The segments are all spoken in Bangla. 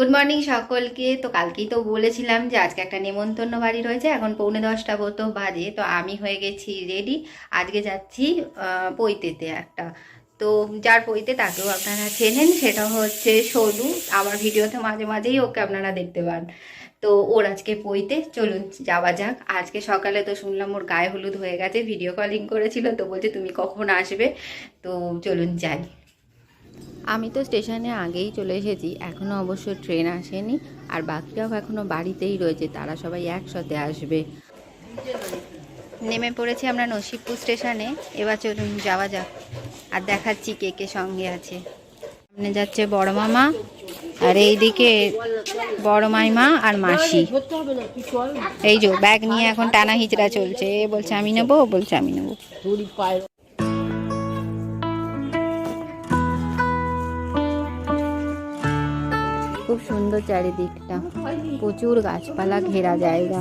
গুড মর্নিং সকলকে। তো কালকেই তো বলেছিলাম যে আজকে একটা নেমন্তন্ন বাড়ি রয়েছে। এখন পৌনে দশটা মতো বাজে। তো আমি হয়ে গেছি রেডি আজকে যাচ্ছি পৈতেতে একটা। তো যার পৈতে তাকেও আপনারা চেনেন, সেটা হচ্ছে সোনু। আমার ভিডিওতে মাঝে মাঝেই ওকে আপনারা দেখতে পান। তো ওর আজকে পইতে চলুন, যাওয়া যাক। আজকে সকালে তো শুনলাম ওর গায়ে হলুদ হয়ে গেছে ভিডিও কলিং করেছিল। তো বলছে, তুমি কখন আসবে? তো চলুন যাই। আমি তো স্টেশনে আগেই চলে এসেছি এখনও অবশ্য ট্রেন আসেনি আর বাকিরাও এখনও বাড়িতেই রয়েছে, তারা সবাই একসাথে আসবে। নেমে পড়েছি আমরা নসিবপুর স্টেশনে, এবার চলুন যাওয়া যাক আর দেখাচ্ছি কে কে সঙ্গে আছে। সামনে যাচ্ছে বড় মামা আর এইদিকে বড় মাইমা আর মাসি। এই যে, ব্যাগ নিয়ে এখন টানা হিচড়া চলছে, এ বলছে আমি নেব বলছে আমি নেব। খুব সুন্দর চারিদিকটা। প্রচুর গাছপালা ঘেরা জায়গা।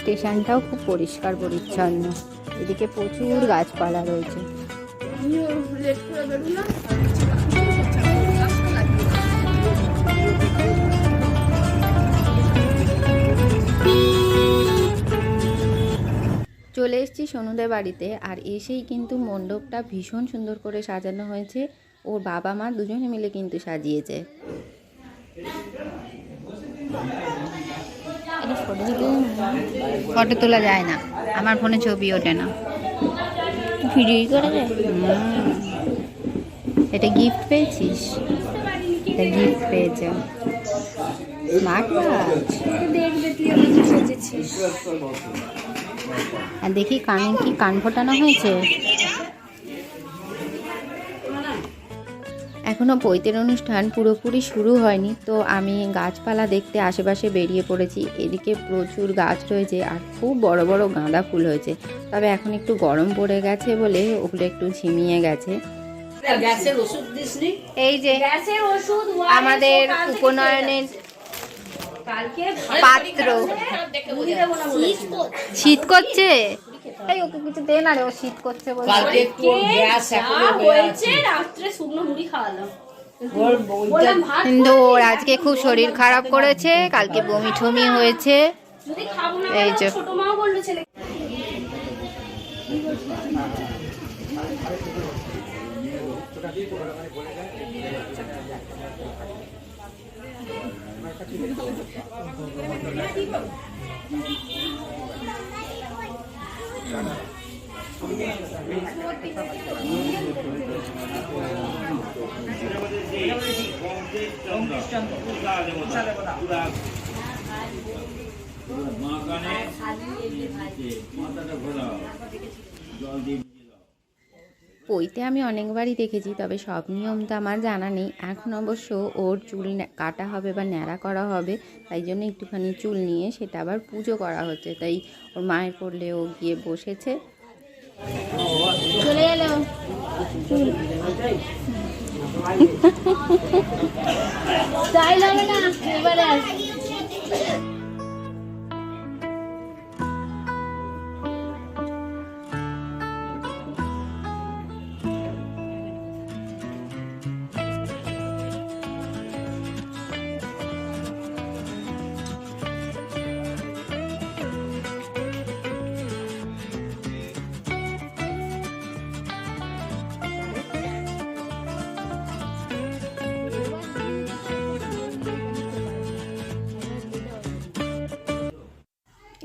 স্টেশনটাও খুব পরিষ্কার, পরিচ্ছন্ন। এদিকে প্রচুর গাছপালা রয়েছে। চলে এসেছি সোনুদের বাড়িতে, আর এসেই কিন্তু মণ্ডপটা ভীষণ সুন্দর করে সাজানো হয়েছে। ওর বাবা মা দুজনে মিলে কিন্তু সাজিয়েছে। ফটো তোলা যায় না। আমার ফোনে ছবি ওঠে না। ভিডিও করা যায়? এটা গিফট পেয়েছিস? এটা গিফট পেয়েছে। স্মার্ট আর দেখি কানে কি কান ফোটানো হয়েছে? এখনও পৈতের অনুষ্ঠান পুরোপুরি শুরু হয়নি তো আমি গাছপালা দেখতে আশেপাশে বেরিয়ে পড়েছি। এদিকে প্রচুর গাছ রয়েছে আর খুব বড় বড় গাঁদা ফুল হয়েছে। তবে এখন একটু গরম পড়ে গেছে বলে ওগুলো একটু ঝিমিয়ে গেছে। এই যে আমাদের উপনয়নের পাত্র। শীত করছে? এই ওকে কিছু দে না রে ও শীত করছে বলছে কালকে তোর গ্যাস এখনও হয়ে হয়েছে? রাত্রে শুকনো মুড়ি খাওয়ালাম। কিন্তু ওর আজকে খুব শরীর খারাপ করেছে কালকে বমি ঠমি হয়েছে। যদি খাব না পইতে আমি অনেকবারই দেখেছি, তবে সব নিয়ম তো আমার জানা নেই। এখন অবশ্য ওর চুল কাটা হবে বা ন্যাড়া করা হবে, তাই জন্য একটুখানি চুল নিয়ে সেটা আবার পুজো করা হচ্ছে। তাই ওর মায়ের পড়লে ও গিয়ে বসেছে। চলে এলো। চাইলাম না এবারে।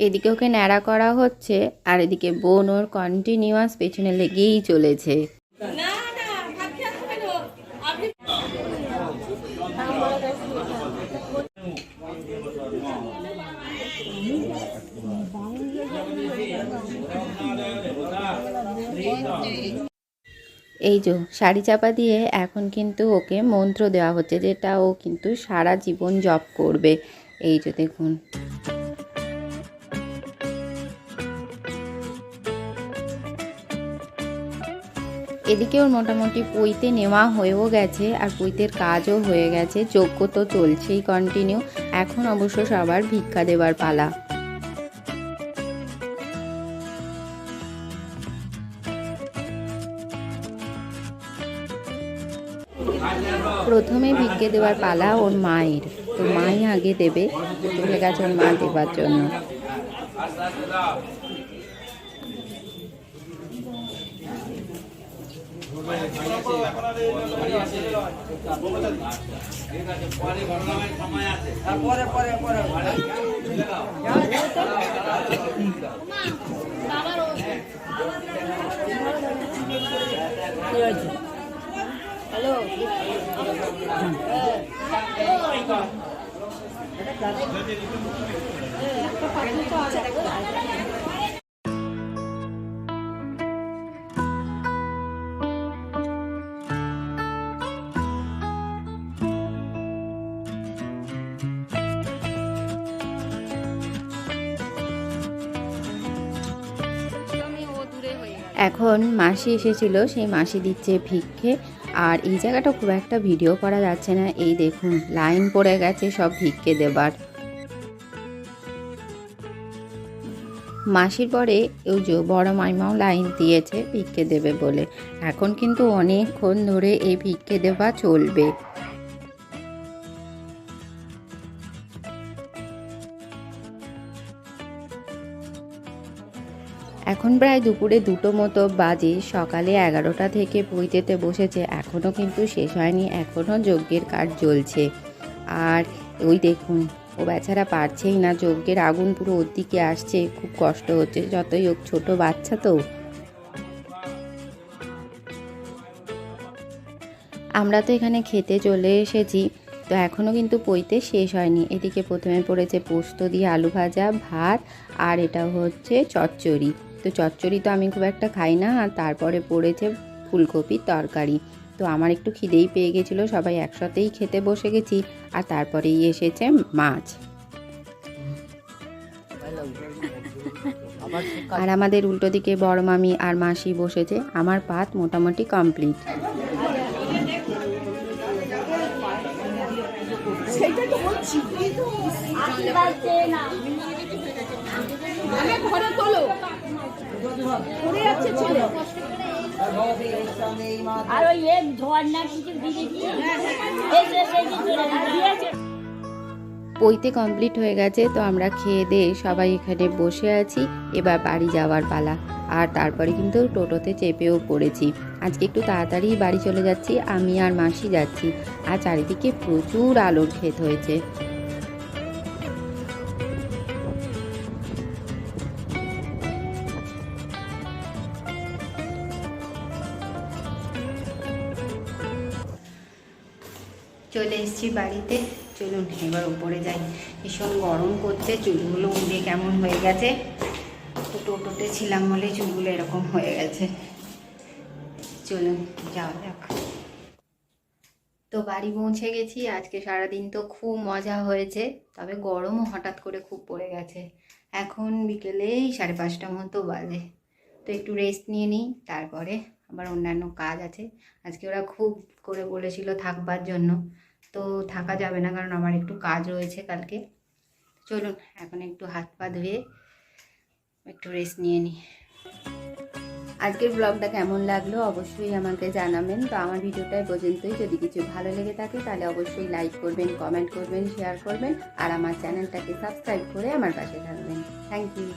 এদিকে ওকে ন্যাড়া করা হচ্ছে আর এদিকে বোন ওর কন্টিনিউয়াস পেছনে লেগেই চলেছে। এই যে শাড়ি চাপা দিয়ে এখন কিন্তু ওকে মন্ত্র দেওয়া হচ্ছে যেটা ও কিন্তু সারা জীবন জপ করবে। এই যে দেখুন। এদিকে ওর মোটামুটি পইতে নেওয়া হয়েও গেছে আর পইতের কাজও হয়ে গেছে যোগ্য তো চলছেই কন্টিনিউ এখন অবশ্য সবার ভিক্ষা দেবার পালা। প্রথমে ভিক্ষে দেওয়ার পালা ওর মায়ের। তো মাই আগে দেবে, চলে গেছে ওর মা দেবার জন্য। পরে পরে পরে হ্যালো এটা এখন মাসি এসেছিল, সেই মাসি দিচ্ছে ভিক্ষে। আর এই জায়গাটা খুব একটা ভিডিও করা যাচ্ছে না। এই দেখুন, লাইন পড়ে গেছে সব ভিক্ষে দেবার। মাসির পরে ওই যে বড় মাইমাও লাইন দিয়েছে, ভিক্ষে দেবে বলে। এখন কিন্তু অনেকক্ষণ ধরে এই ভিক্ষে দেওয়া চলবে। এখন প্রায় দুপুরে দুটো মতো বাজে, সকালে এগারোটা থেকে বইতেতে বসেছে এখনও কিন্তু শেষ হয়নি এখনও যজ্ঞের কাজ চলছে। আর ওই দেখুন, ও বেচারা পারছেই না, যজ্ঞের আগুন পুরো ওর দিকে আসছে, খুব কষ্ট হচ্ছে, যতই হোক ছোটো বাচ্চা তো। আমরা তো এখানে খেতে চলে এসেছি, তো এখনও কিন্তু পইতে শেষ হয়নি। এদিকে প্রথমে পড়েছে পোস্ত দিয়ে আলু ভাজা, ভাত, আর এটা হচ্ছে চচ্চড়ি। তো চচ্চড়ি তো আমি খুব একটা খাই না, আর তারপরে পড়েছে ফুলকপির তরকারি। তো আমার একটু খিদেই পেয়ে গেছিল, সবাই একসাথেই খেতে বসে গেছি, আর তারপরেই এসেছে মাছ। আর আমাদের উল্টো দিকে বড় মামি আর মাসি বসেছে, আমার পাত মোটামুটি কমপ্লিট। তোলো পড়ে যাচ্ছে ছেলে। আর ওই কিছু পইতে কমপ্লিট হয়ে গেছে, তো আমরা খেয়ে দিয়ে সবাই এখানে বসে আছি। এবার বাড়ি যাওয়ার পালা। আর তারপরে কিন্তু টোটোতে চেপেও পড়েছি। আজকে একটু তাড়াতাড়ি বাড়ি চলে যাচ্ছি, আমি আর মাসি যাচ্ছি। আর চারিদিকে প্রচুর আলোর ক্ষেত হয়েছে। চলে এসেছি বাড়িতে। চলুন, এবার উপরে যাই। ভীষণ গরম করছে, চুলগুলো উড়ে কেমন হয়ে গেছে। তো টোটোতে ছিলাম বলে চুলগুলো এরকম হয়ে গেছে। চলুন, যাওয়া যাক। তো বাড়ি পৌঁছে গেছি। আজকে সারাদিন তো খুব মজা হয়েছে, তবে গরমও হঠাৎ করে খুব পড়ে গেছে। এখন বিকেলেই সাড়ে পাঁচটা মতো বাজে। তো একটু রেস্ট নিয়ে নিই, তারপরে আবার অন্যান্য কাজ আছে। আজকে ওরা খুব করে বলেছিল থাকবার জন্য। তো থাকা যাবে না, কারণ আমার একটু কাজ রয়েছে কালকে। চলুন, এখন একটু হাত পা ধুয়ে একটু রেস্ট নিয়ে নিই আজকের ব্লগটা কেমন লাগল অবশ্যই আমাকে জানাবেন। তো আমার ভিডিওটা এই পর্যন্তই। যদি কিছু ভালো লেগে থাকে, তাহলে অবশ্যই লাইক করবেন কমেন্ট করবেন শেয়ার করবেন, আর আমার চ্যানেলটাকে সাবস্ক্রাইব করে আমার পাশে থাকবেন। Thank you